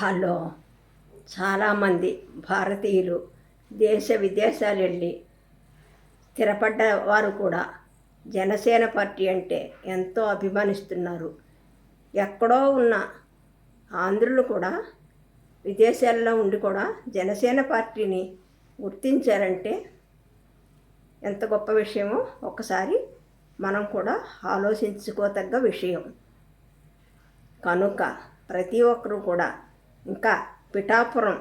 Hello. చాలామంది భారతీయులు దేశ విదేశాలు వెళ్ళి స్థిరపడ్డ వారు కూడా జనసేన పార్టీ అంటే ఎంతో అభిమానిస్తున్నారు. ఎక్కడో ఉన్న ఆంధ్రులు కూడా విదేశాల్లో ఉండి కూడా జనసేన పార్టీని గుర్తించారంటే ఎంత గొప్ప విషయమో ఒకసారి మనం కూడా ఆలోచించుకోతగ్గ విషయం. కనుక ప్రతి ఒక్కరూ కూడా ఇంకా పిఠాపురం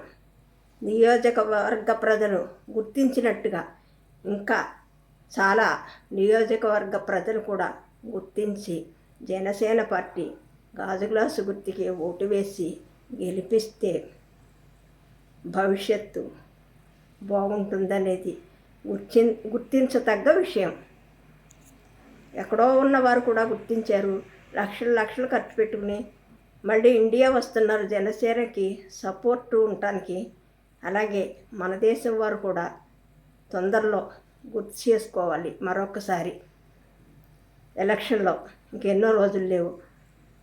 నియోజకవర్గ ప్రజలు గుర్తించినట్టుగా ఇంకా చాలా నియోజకవర్గ ప్రజలు కూడా గుర్తించి జనసేన పార్టీ గాజు గ్లాసు గుర్తుకి ఓటు వేసి గెలిపిస్తే భవిష్యత్తు బాగుంటుందనేది గుర్తి గుర్తించతగ్గ విషయం. ఎక్కడో ఉన్నవారు కూడా గుర్తించారు. లక్షలు లక్షలు ఖర్చు పెట్టుకుని మళ్ళీ ఇండియా వస్తున్నారు జనసేనకి సపోర్ట్ ఉండటానికి. అలాగే మన దేశం వారు కూడా తొందరలో గుర్తు చేసుకోవాలి మరొకసారి. ఎలక్షన్లో ఇంకెన్నో రోజులు లేవు.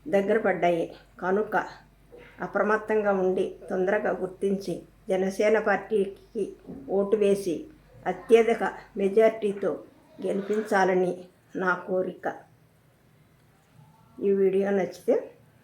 దగ్గర పడ్డాయి. కనుక అప్రమత్తంగా ఉండి తొందరగా గుర్తించి జనసేన పార్టీకి ఓటు వేసి అత్యధిక మెజార్టీతో గెలిపించాలని నా కోరిక. ఈ వీడియో నచ్చితే